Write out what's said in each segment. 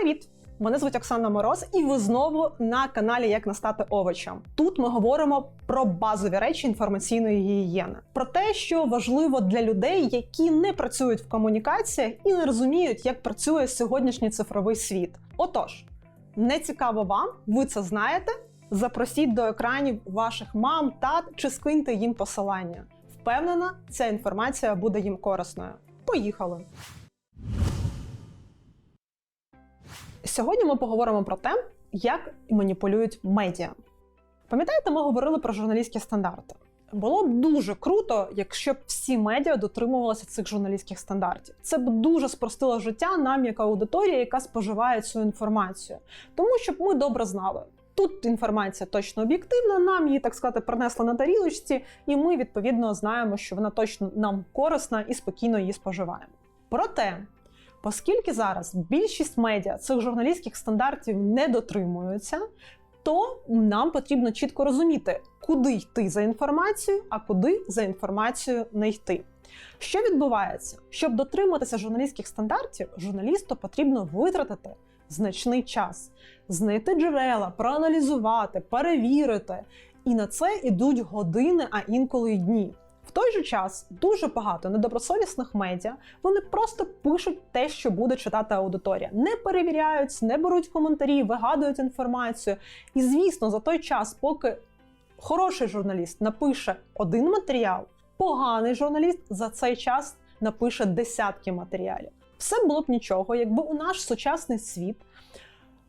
Привіт! Мене звуть Оксана Мороз, і ви знову на каналі Як не стати овочем. Тут ми говоримо про базові речі інформаційної гігієни, про те, що важливо для людей, які не працюють в комунікаціях і не розуміють, як працює сьогоднішній цифровий світ. Отож, не цікаво вам, ви це знаєте. Запросіть до екранів ваших мам, тат чи скиньте їм посилання. Впевнена, ця інформація буде їм корисною. Поїхали! Сьогодні ми поговоримо про те, як маніпулюють медіа. Пам'ятаєте, ми говорили про журналістські стандарти. Було б дуже круто, якщо б всі медіа дотримувалися цих журналістських стандартів. Це б дуже спростило життя нам, як аудиторія, яка споживає цю інформацію. Тому щоб ми добре знали. Тут інформація точно об'єктивна, нам її, так сказати, принесли на тарілочці, і ми відповідно знаємо, що вона точно нам корисна і спокійно її споживаємо. Проте Оскільки зараз більшість медіа цих журналістських стандартів не дотримуються, то нам потрібно чітко розуміти, куди йти за інформацією, а куди за інформацією не йти. Що відбувається? Щоб дотриматися журналістських стандартів, журналісту потрібно витратити значний час, знайти джерела, проаналізувати, перевірити. І на це йдуть години, а інколи й дні. В той же час дуже багато недобросовісних медіа вони просто пишуть те, що буде читати аудиторія, не перевіряють, не беруть коментарі, вигадують інформацію. І звісно, за той час, поки хороший журналіст напише один матеріал, поганий журналіст за цей час напише десятки матеріалів. Все було б нічого, якби у наш сучасний світ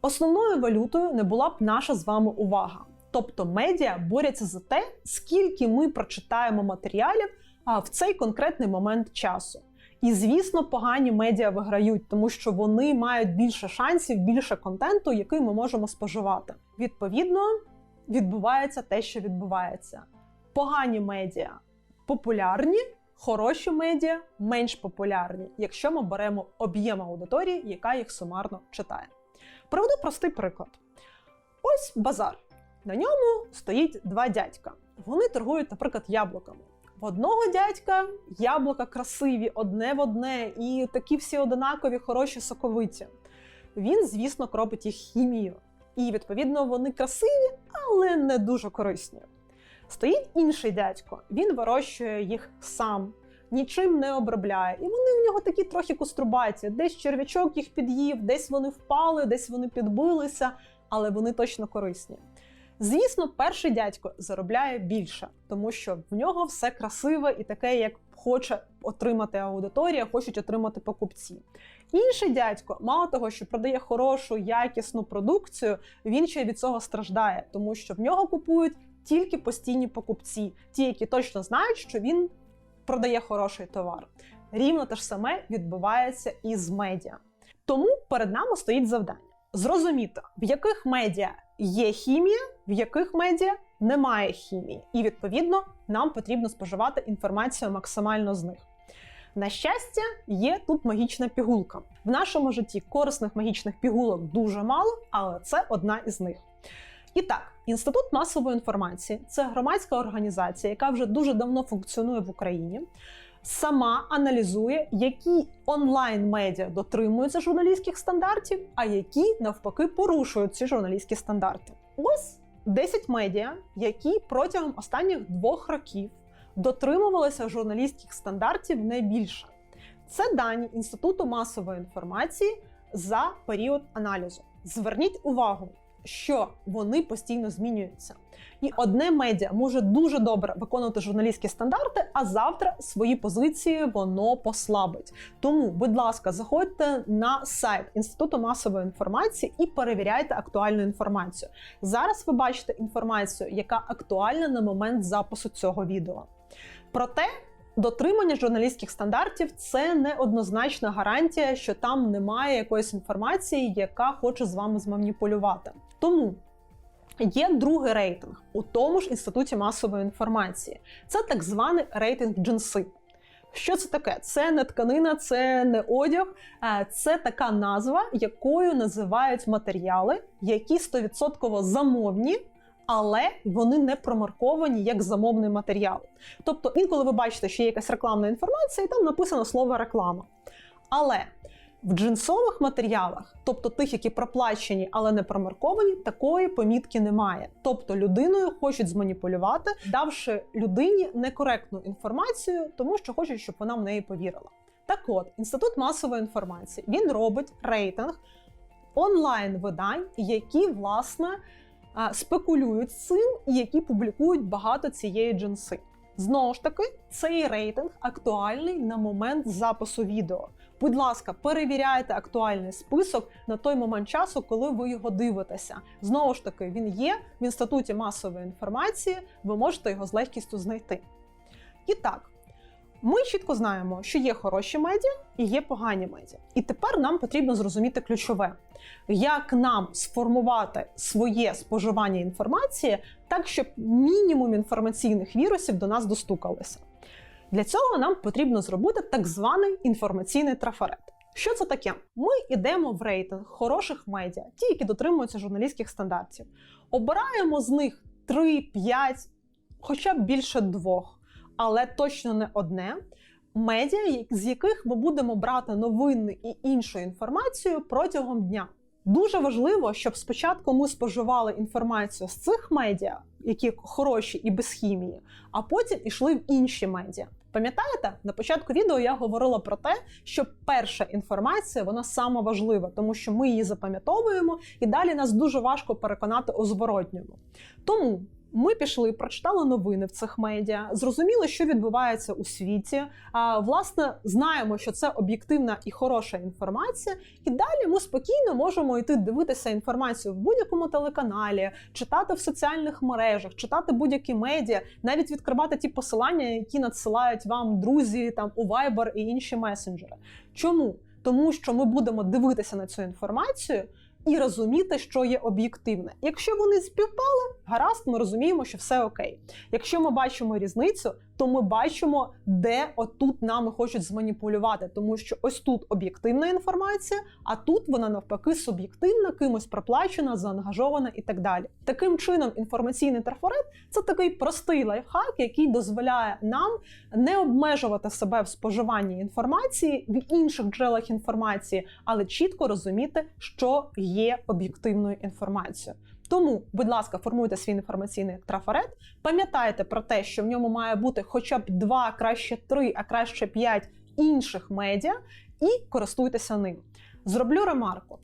основною валютою не була б наша з вами увага. Тобто медіа борються за те, скільки ми прочитаємо матеріалів в цей конкретний момент часу. І, звісно, погані медіа виграють, тому що вони мають більше шансів, більше контенту, який ми можемо споживати. Відповідно, відбувається те, що відбувається. Погані медіа популярні, хороші медіа менш популярні, якщо ми беремо об'єм аудиторії, яка їх сумарно читає. Приведу простий приклад: ось базар. На ньому стоїть два дядька. Вони торгують, наприклад, яблуками. В одного дядька яблука красиві, одне в одне, і такі всі одинакові, хороші соковиті. Він, звісно, кропить їх хімію. І, відповідно, вони красиві, але не дуже корисні. Стоїть інший дядько, він вирощує їх сам, нічим не обробляє. І вони в нього такі трохи кострубаті. Десь черв'ячок їх під'їв, десь вони впали, десь вони підбилися, але вони точно корисні. Звісно, перший дядько заробляє більше, тому що в нього все красиве і таке, як хоче отримати аудиторія, хочуть отримати покупці. Інший дядько, мало того, що продає хорошу, якісну продукцію, він ще від цього страждає, тому що в нього купують тільки постійні покупці, ті, які точно знають, що він продає хороший товар. Рівно те ж саме відбувається і з медіа. Тому перед нами стоїть завдання зрозуміти, в яких медіа є хімія, в яких медіа немає хімії, і відповідно нам потрібно споживати інформацію максимально з них. На щастя, є тут магічна пігулка. В нашому житті корисних магічних пігулок дуже мало, але це одна із них. І так, інститут масової інформації це громадська організація, яка вже дуже давно функціонує в Україні сама аналізує, які онлайн-медіа дотримуються журналістських стандартів, а які навпаки порушують ці журналістські стандарти. Ось 10 медіа, які протягом останніх двох років дотримувалися журналістських стандартів не більше. Це дані Інституту масової інформації за період аналізу. Зверніть увагу, що вони постійно змінюються. І одне медіа може дуже добре виконувати журналістські стандарти, а завтра свої позиції воно послабить. Тому, будь ласка, заходьте на сайт Інституту масової інформації і перевіряйте актуальну інформацію. Зараз ви бачите інформацію, яка актуальна на момент запису цього відео. Проте Дотримання журналістських стандартів це не однозначна гарантія, що там немає якоїсь інформації, яка хоче з вами зманіпулювати. Тому є другий рейтинг у тому ж інституті масової інформації. Це так званий рейтинг джинси. Що це таке? Це не тканина, це не одяг, це така назва, якою називають матеріали, які 100% замовні але вони не промарковані як замовний матеріал. Тобто, інколи ви бачите, що є якась рекламна інформація, і там написано слово реклама. Але В джинсових матеріалах, тобто тих, які проплачені, але не промарковані, такої помітки немає. Тобто людиною хочуть зманіпулювати, давши людині некоректну інформацію, тому що хочуть, щоб вона в неї повірила. Так от, інститут масової інформації він робить рейтинг онлайн видань, які власне спекулюють цим і які публікують багато цієї джинси. Знову ж таки, цей рейтинг актуальний на момент запису відео. Будь ласка, перевіряйте актуальний список на той момент часу, коли ви його дивитеся. Знову ж таки, він є в інституті масової інформації, ви можете його з легкістю знайти. І так, ми чітко знаємо, що є хороші медіа і є погані медіа. І тепер нам потрібно зрозуміти ключове, як нам сформувати своє споживання інформації так, щоб мінімум інформаційних вірусів до нас достукалися. Для цього нам потрібно зробити так званий інформаційний трафарет. Що це таке? Ми йдемо в рейтинг хороших медіа, ті, які дотримуються журналістських стандартів. Обираємо з них 3-5, хоча б більше двох, але точно не одне. Медіа, з яких ми будемо брати новини і іншу інформацію протягом дня. Дуже важливо, щоб спочатку ми споживали інформацію з цих медіа, які хороші і без хімії, а потім ішли в інші медіа. Пам'ятаєте, на початку відео я говорила про те, що перша інформація вона сама важлива, тому що ми її запам'ятовуємо, і далі нас дуже важко переконати у зворотньому. Тому ми пішли, прочитали новини в цих медіа, зрозуміли, що відбувається у світі. А власне знаємо, що це об'єктивна і хороша інформація, і далі ми спокійно можемо йти дивитися інформацію в будь-якому телеканалі, читати в соціальних мережах, читати будь-які медіа, навіть відкривати ті посилання, які надсилають вам друзі там у Viber і інші месенджери. Чому? Тому що ми будемо дивитися на цю інформацію і розуміти, що є об'єктивне. Якщо вони співпали, гаразд, ми розуміємо, що все окей. Якщо ми бачимо різницю, то ми бачимо, де отут нами хочуть зманіпулювати, тому що ось тут об'єктивна інформація, а тут вона навпаки суб'єктивна, кимось проплачена, заангажована і так далі. Таким чином, інформаційний трафарет це такий простий лайфхак, який дозволяє нам не обмежувати себе в споживанні інформації в інших джерелах інформації, але чітко розуміти, що є об'єктивною інформацією. Тому, будь ласка, формуйте свій інформаційний трафарет. Пам'ятайте про те, що в ньому має бути хоча б два, краще три, а краще п'ять інших медіа, і користуйтеся ним. Зроблю ремарку: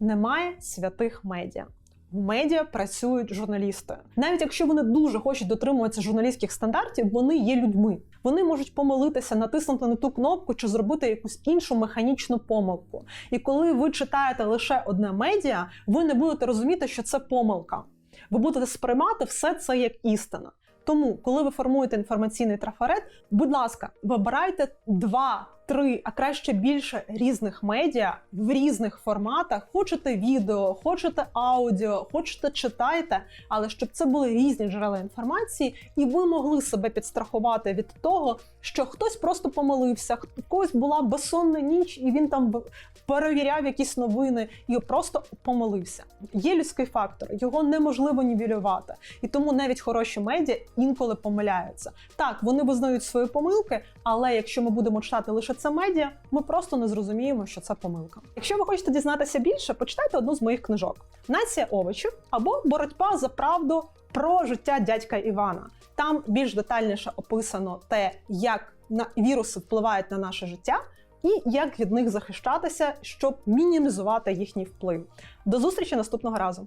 немає святих медіа. В медіа працюють журналісти. Навіть якщо вони дуже хочуть дотримуватися журналістських стандартів, вони є людьми. Вони можуть помилитися, натиснути на ту кнопку чи зробити якусь іншу механічну помилку. І коли ви читаєте лише одне медіа, ви не будете розуміти, що це помилка. Ви будете сприймати все це як істина. Тому, коли ви формуєте інформаційний трафарет, будь ласка, вибирайте два, три, а краще більше різних медіа в різних форматах. Хочете відео, хочете аудіо, хочете читайте, але щоб це були різні джерела інформації, і ви могли себе підстрахувати від того, що хтось просто помилився, в когось була безсонна ніч, і він там перевіряв якісь новини і просто помилився. Є людський фактор, його неможливо нівелювати. І тому навіть хороші медіа інколи помиляються. Так, вони визнають свої помилки, але якщо ми будемо читати лише це медіа, ми просто не зрозуміємо, що це помилка. Якщо ви хочете дізнатися більше, почитайте одну з моїх книжок: Нація овочів або Боротьба за правду про життя дядька Івана. Там більш детальніше описано те, як на віруси впливають на наше життя. І як від них захищатися, щоб мінімізувати їхній вплив. До зустрічі наступного разу.